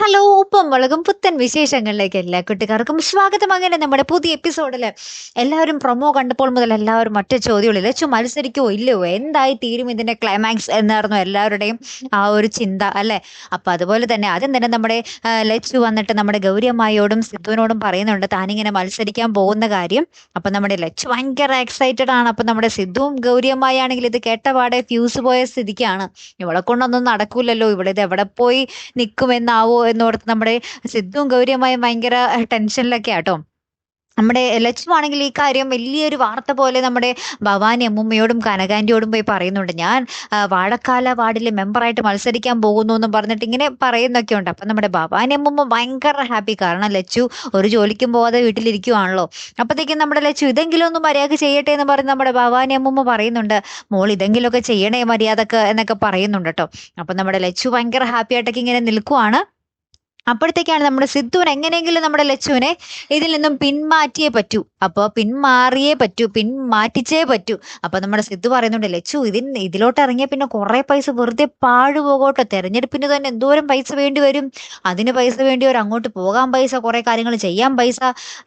Hello ഉപ്പും മുളകും പുത്തൻ വിശേഷങ്ങളിലേക്ക് എല്ലാ കുട്ടികാർക്കും സ്വാഗതം. അങ്ങനെ നമ്മുടെ പുതിയ എപ്പിസോഡിൽ എല്ലാവരും പ്രൊമോ കണ്ടപ്പോൾ മുതൽ എല്ലാവരും മറ്റു ചോദ്യങ്ങളിൽ ലച്ചു മത്സരിക്കോ ഇല്ലയോ? എന്തായി തീരും ഇതിന്റെ ക്ലൈമാക്സ് എന്നായിരുന്നു എല്ലാവരുടെയും ആ ഒരു ചിന്ത അല്ലേ? അപ്പൊ അതുപോലെ തന്നെ ആദ്യം തന്നെ നമ്മുടെ ലച്ചു വന്നിട്ട് നമ്മുടെ ഗൗരിയമ്മയോടും സിദ്ധുവിനോടും പറയുന്നുണ്ട് താനിങ്ങനെ മത്സരിക്കാൻ പോകുന്ന കാര്യം. അപ്പൊ നമ്മുടെ ലച്ചു ഭയങ്കര എക്സൈറ്റഡ് ആണ്. അപ്പൊ നമ്മുടെ സിദ്ധുവും ഗൗരിയമ്മായി ആണെങ്കിൽ ഇത് കേട്ടപാടെ ഫ്യൂസ് പോയ സ്ഥിതിക്കാണ്. ഇവളെ കൊണ്ടൊന്നും നടക്കൂലല്ലോ. ഇവിടെ ഇത് എവിടെ പോയി നിൽക്കുമെന്നാവോ എന്നോർത്ത് നമ്മുടെ സിദ്ധുവും ഗൗരിയമായും ഭയങ്കര ടെൻഷനിലൊക്കെ ആട്ടോ നമ്മുടെ ലച്ചു ആണെങ്കിൽ ഈ കാര്യം വലിയൊരു വാർത്ത പോലെ നമ്മുടെ ഭവാനി അമ്മൂമ്മയോടും കനകാന്റിയോടും പോയി പറയുന്നുണ്ട്. ഞാൻ വാഴക്കാല വാർഡിലെ മെമ്പറായിട്ട് മത്സരിക്കാൻ പോകുന്നു എന്നും പറഞ്ഞിട്ട് ഇങ്ങനെ പറയുന്നൊക്കെ ഉണ്ട്. അപ്പം നമ്മുടെ ഭവാനി അമ്മൂമ്മ ഭയങ്കര ഹാപ്പി. കാരണം ലച്ചു ഒരു ജോലിക്കും പോവാതെ വീട്ടിലിരിക്കുവാണല്ലോ. അപ്പോഴത്തേക്കും നമ്മുടെ ലച്ചു ഇതെങ്കിലും ഒന്ന് മര്യാദ ചെയ്യട്ടെ എന്ന് പറഞ്ഞ് നമ്മുടെ ഭവാനി അമ്മൂമ്മ പറയുന്നുണ്ട്. മോൾ ഇതെങ്കിലുമൊക്കെ ചെയ്യണേ മര്യാദയ്ക്ക് എന്നൊക്കെ പറയുന്നുണ്ട് കേട്ടോ. അപ്പം നമ്മുടെ ലച്ചു ഭയങ്കര ഹാപ്പി ആയിട്ടൊക്കെ ഇങ്ങനെ നിൽക്കുവാണ്. അപ്പോഴത്തേക്കാണ് നമ്മുടെ സിദ്ധുവിന് എങ്ങനെയെങ്കിലും നമ്മുടെ ലച്ചുവിനെ ഇതിൽ നിന്നും പിന്മാറ്റിയേ പറ്റൂ. അപ്പോൾ പിന്മാറിയേ പറ്റൂ പിന്മാറ്റിച്ചേ പറ്റൂ. അപ്പോൾ നമ്മുടെ സിദ്ധു പറയുന്നുണ്ട് ലച്ചു ഇതിൻ ഇതിലോട്ട് ഇറങ്ങിയ പിന്നെ കുറേ പൈസ വെറുതെ പാഴുപോകോട്ടോ. തെരഞ്ഞെടുപ്പിന് തന്നെ എന്തോരം പൈസ വേണ്ടി വരും. അതിന് പൈസ വേണ്ടി വരും. അങ്ങോട്ട് പോകാൻ പൈസ കുറേ കാര്യങ്ങൾ ചെയ്യാൻ പൈസ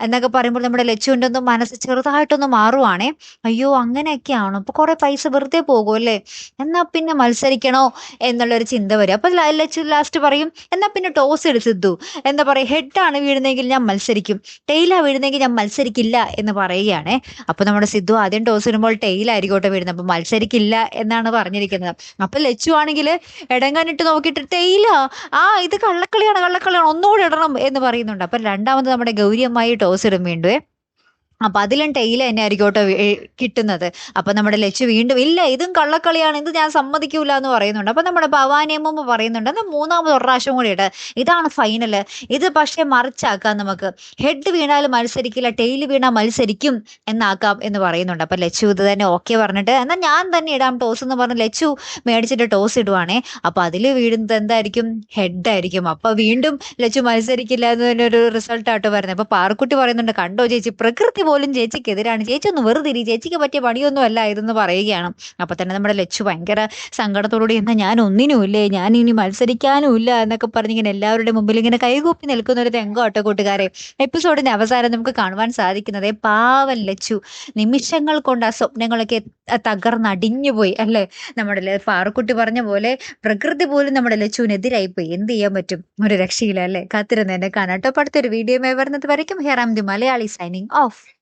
എന്നൊക്കെ പറയുമ്പോൾ നമ്മുടെ ലച്ചുവിന്റെ ഒന്നും മനസ്സ് ചെറുതായിട്ടൊന്ന് മാറുവാണേ. അയ്യോ അങ്ങനെയൊക്കെയാണോ? അപ്പോൾ കുറേ പൈസ വെറുതെ പോകുമല്ലേ എന്നാൽ പിന്നെ മത്സരിക്കണോ? എന്നുള്ളൊരു ചിന്ത വരും. അപ്പോൾ ലച്ചു ലാസ്റ്റ് പറയും എന്നാൽ പിന്നെ ടോസ് ഇട് സിദ്ധു എന്താ പറയുക ഹെഡാണ് വീഴുന്നതെങ്കിൽ ഞാൻ മത്സരിക്കും. ടെയിലാണ് വീഴുന്നതെങ്കിൽ ഞാൻ മത്സരിക്കില്ല എന്ന് പറയുകയാണേ. അപ്പോൾ നമ്മുടെ സിദ്ധു ആദ്യം ടോസ് ഇടുമ്പോൾ ടെയിലായിരിക്കോട്ടെ വീഴുന്നത്. അപ്പോൾ മത്സരിക്കില്ല എന്നാണ് പറഞ്ഞിരിക്കുന്നത്. അപ്പോൾ ലച്ചു ആണെങ്കിൽ ഇടങ്ങാനിട്ട് നോക്കിയിട്ട് ടെയിലാ ആ ഇത് കള്ളക്കളിയാണ് കള്ളക്കളിയാണ് ഒന്നുകൂടി ഇടണം എന്ന് പറയുന്നുണ്ട്. അപ്പം രണ്ടാമത് നമ്മുടെ ഗൗരിയമ്മായി ടോസ് ഇടും വീണ്ടും. അപ്പൊ അതിലും ടൈല തന്നെ ആയിരിക്കും കേട്ടോ കിട്ടുന്നത്. അപ്പൊ നമ്മുടെ ലച്ച് വീണ്ടും ഇല്ല ഇതും കള്ളക്കളിയാണ് ഇത് ഞാൻ സമ്മതിക്കൂല എന്ന് പറയുന്നുണ്ട്. അപ്പൊ നമ്മുടെ ഭവാനിയമ്മ പറയുന്നുണ്ട് എന്നാൽ മൂന്നാമത് ഒരു കൂടി ഇട. ഇതാണ് ഫൈനൽ ഇത് പക്ഷേ മറിച്ചാക്കാം നമുക്ക്. ഹെഡ് വീണാൽ മത്സരിക്കില്ല ടെയിൽ വീണാൽ മത്സരിക്കും എന്നാക്കാം എന്ന് പറയുന്നുണ്ട്. അപ്പൊ ലച്ചു ഇത് തന്നെ ഓക്കെ പറഞ്ഞിട്ട് എന്നാൽ ഞാൻ തന്നെ ഇടാം ടോസ് എന്ന് പറഞ്ഞ് ലച്ചു മേടിച്ചിട്ട് ടോസ് ഇടുവാണേ. അപ്പൊ അതിൽ വീഴുന്നത് എന്തായിരിക്കും? ഹെഡ് ആയിരിക്കും. അപ്പൊ വീണ്ടും ലച്ചു മത്സരിക്കില്ല എന്നൊരു ഒരു റിസൾട്ടായിട്ട് വരുന്നത്. അപ്പൊ പാറക്കുട്ടി പറയുന്നുണ്ട് കണ്ടോ ചേച്ചി പ്രകൃതി പോലും ചേച്ചിക്കെതിരാണ് ചേച്ചി ഒന്ന് വെറുതെ ഇരി. ചേച്ചിക്ക് പറ്റിയ പണിയൊന്നും അല്ല ഇതെന്ന് പറയുകയാണ്. അപ്പൊ തന്നെ നമ്മുടെ ലച്ചു ഭയങ്കര സങ്കടത്തോടുകൂടി എന്നാൽ ഞാൻ ഒന്നിനും ഇല്ലേ? ഞാൻ ഇനി മത്സരിക്കാനും ഇല്ല എന്നൊക്കെ പറഞ്ഞ് ഇങ്ങനെ എല്ലാവരുടെ മുമ്പിൽ ഇങ്ങനെ കൈകൂപ്പി നിൽക്കുന്ന ഒരു തെങ്കോട്ട കൂട്ടുകാരെ. എപ്പിസോഡിന്റെ അവസാനം നമുക്ക് കാണുവാൻ സാധിക്കുന്നത് പാവൻ ലച്ചു. നിമിഷങ്ങൾ കൊണ്ട് ആ സ്വപ്നങ്ങളൊക്കെ തകർന്നടിഞ്ഞു പോയി അല്ലേ? നമ്മുടെ പാറക്കുട്ടി പറഞ്ഞ പോലെ പ്രകൃതി പോലും നമ്മുടെ ലച്ചുവിനെതിരായി പോയി എന്ത് ചെയ്യാൻ പറ്റും? ഒരു രക്ഷയില്ല അല്ലേ? കാത്തിരുന്ന് എന്നെ കാണാട്ടോ വീഡിയോ വരുന്നത് വരയ്ക്കും. Heram the Malayali signing off.